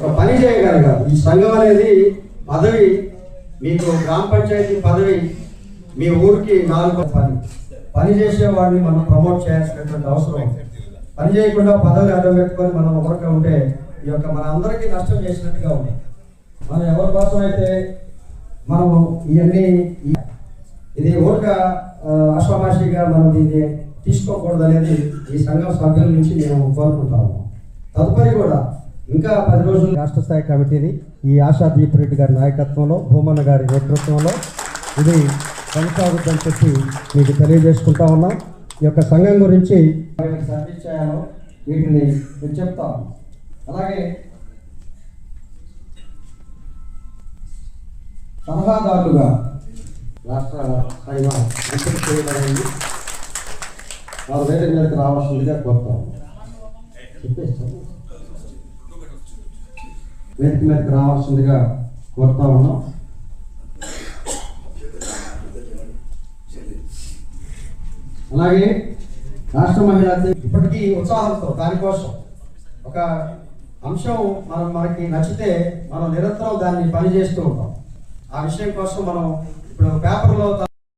ఒక పని చేయగలగాలి ఈ సంఘం అనేది పదవి మీకు గ్రామ పంచాయతీ పదవి మీ ఊరికి నాలుగు పని. పని చేసేవాడిని మనం ప్రమోట్ చేయాల్సినటువంటి అవసరం. పని చేయకుండా పదవి అడ్డం పెట్టుకొని మనం ఒకరిగా ఉంటే ఈ యొక్క మన అందరికీ నష్టం చేసినట్టుగా ఉంది. మనం ఎవరి కోసం అయితే మనం ఇవన్నీ ఇది ఊరిక అశ్వమాషిగా మనం దీన్ని తీసుకోకూడదు అనేది ఈ సంఘం సభ్యుల నుంచి మేము కోరుకుంటాము. తదుపరి కూడా ఇంకా పది రోజులు రాష్ట్ర స్థాయి కమిటీని ఈ ఆశా దీప్ రెడ్డి గారి నాయకత్వంలో భూమన్న గారి నేతృత్వంలో ఇది కొనసాగుతుందని చెప్పి మీకు తెలియజేసుకుంటా ఉన్నాం. ఈ యొక్క సంఘం గురించి సర్వీస్ చేయాలో వీటిని నేను చెప్తాం అలాగే సలహాదారులుగా రాష్ట్ర స్థాయిలో ఎంపిక చేయబడింది. వారు వేరే మీదకి రావాల్సిందిగా కోరుతాం చెప్పేస్తాను. వేదిక మీదకి రావాల్సిందిగా కోరుతా ఉన్నాం. అలాగే రాష్ట్ర మహిళా ఇప్పటికీ ఉత్సాహంతో దానికోసం ఒక అంశం మనం మనకి నచ్చితే మనం నిరంతరం దాన్ని పని చేస్తూ ఉంటాం. ఆ విషయం కోసం మనం ఇప్పుడు పేపర్లో